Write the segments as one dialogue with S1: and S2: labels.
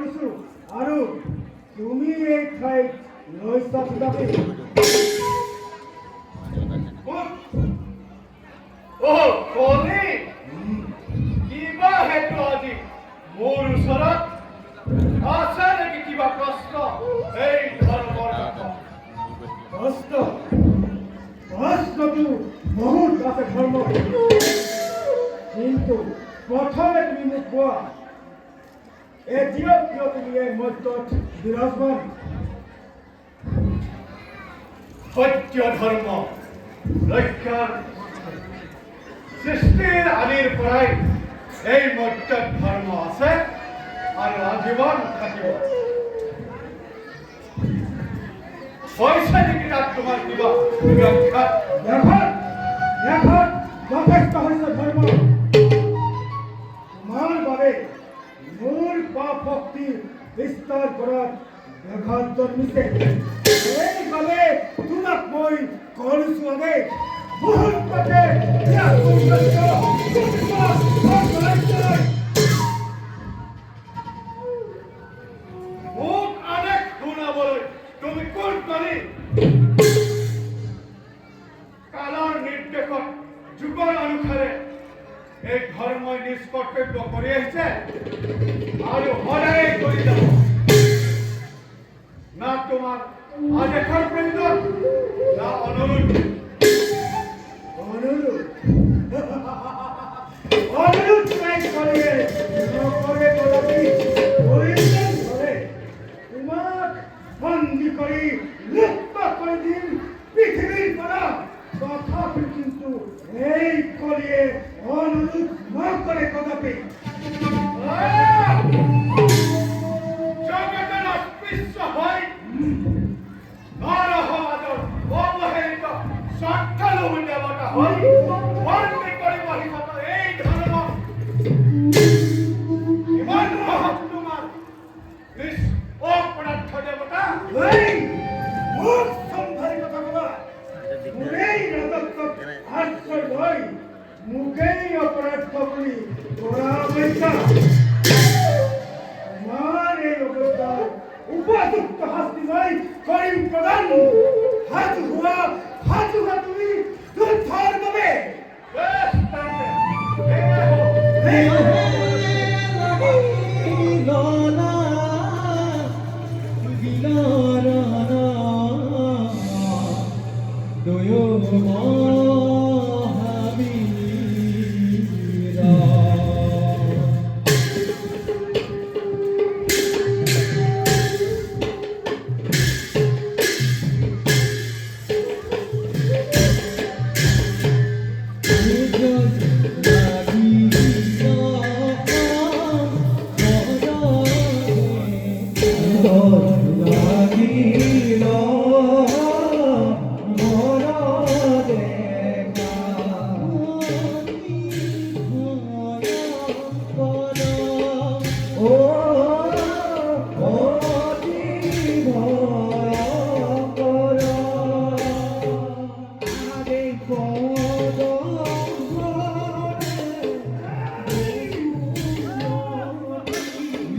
S1: কৰিছো। আৰু তুমি এই ঠাইত লৈছা কিতাপে
S2: কিবা হেতু আজি? মোৰ ওচৰত আছে নেকি কিবা প্ৰশ্ন এই ধৰ্মৰ কথা?
S1: কষ্ট? কষ্টটো বহুত আছে ধৰ্ম। কিন্তু প্ৰথমে তুমি মোক কোৱা এতিয়া কিয় তুমি এই মধ্যত বিৰাজমান
S2: সত্য ধৰ্ম ৰক্ষাৰ সৃষ্টিৰ আদিৰ পৰাই এই মৰ্য ধৰ্ম আছে আৰু আজীৱন থাকিব। হৈছে নেকি তাত তোমাৰ কিবা? ৰক্ষা।
S1: শক্তি বিস্তাৰ কৰাত ব্যাঘাত জন্মিছে সেইবাবে তোমাক মই কৰিছো
S2: শুনাবলৈ তুমি কোন কলি কালৰ নিৰ্দেশত যুগৰ অনুসাৰে এই ধৰ্মই নিজ কৰ্তব্য কৰি আহিছে আৰু সদায় কৰি যাব না তোমাৰ আদেশৰ প্ৰয়োজন না অনুৰোধ
S1: অনুরোধ অনুরোধ নাই করে নকরে গোলাপি প্রয়োজন ধরে তোমাক বন্দি কৰি লিপ্ত কৰি দিম পৃথিৱীৰ পৰা তথাপি কিন্তু এই কলিয়ে অনুৰোধ নকৰে কদাপি।
S2: স্বাৰ্থলোভী দেৱতা হৈ বন্দী কৰিব সিহঁতৰ এই ধৰ্ম ইমান মহৎ অপৰাধ
S1: বুলি কৰা অৱস্থা এই অৱস্থাৰ উপযুক্ত শাস্তি লৈ কৰিম প্ৰদান সাজু হোৱা
S2: Amen.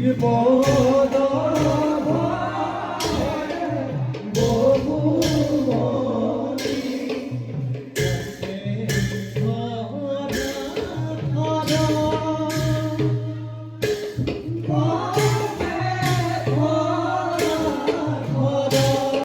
S1: এই
S3: Oh